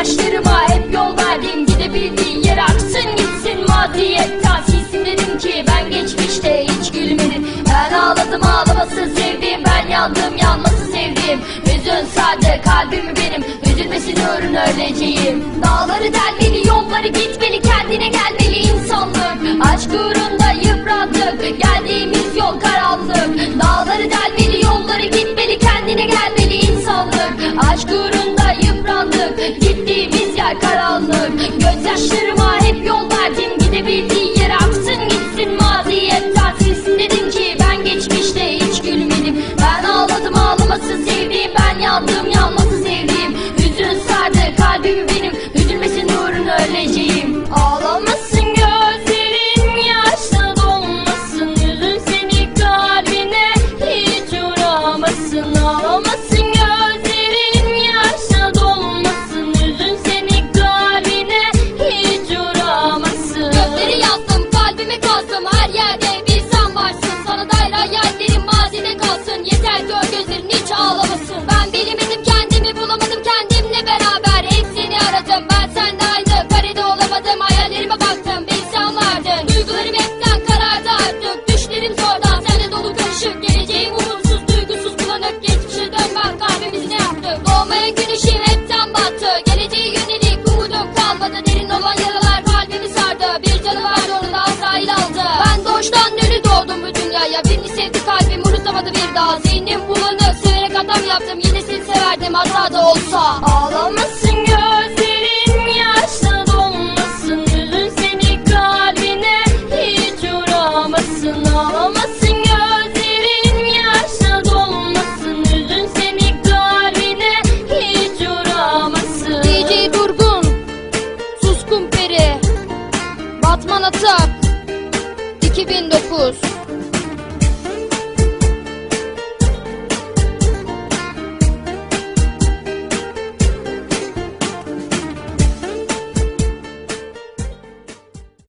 Gözyaşlarıma hep yol verdin Gidebildiğin yere aksın gitsin. Maziyetten silsin dedim ki Ben geçmişte hiç gülmedim. Ben ağladım ağlamasın sevdiğim Ben yandım yanmasın sevdiğim Hüzün sade kalbimi benim. Üzülmesin uğruna öleceğim kalbimi benim. Üzülmesin uğruna öleceğim. Ağlamasın gözlerin yaşla dolmasın. Yüzün seni kalbine hiç uğramasın. Ağlamasın gözlerin yaşla dolmasın. Yüzün seni kalbine hiç uğramasın. Gözleri yazdım kalbime kazdım her yerde bir sen varsın. Sana dair hayallerim mazide kalsın. Yeter gör olan yaralar kalbimi sardı. Bir canı vardı onu da Azrail aldı. Ben doğuştan ölü doğdum bu dünyaya. Birini sevdi kalbim unutamadı bir daha. Zihnim bulanık. Severek adam yaptım. Yine seni severdim. Hata da olsa what's up?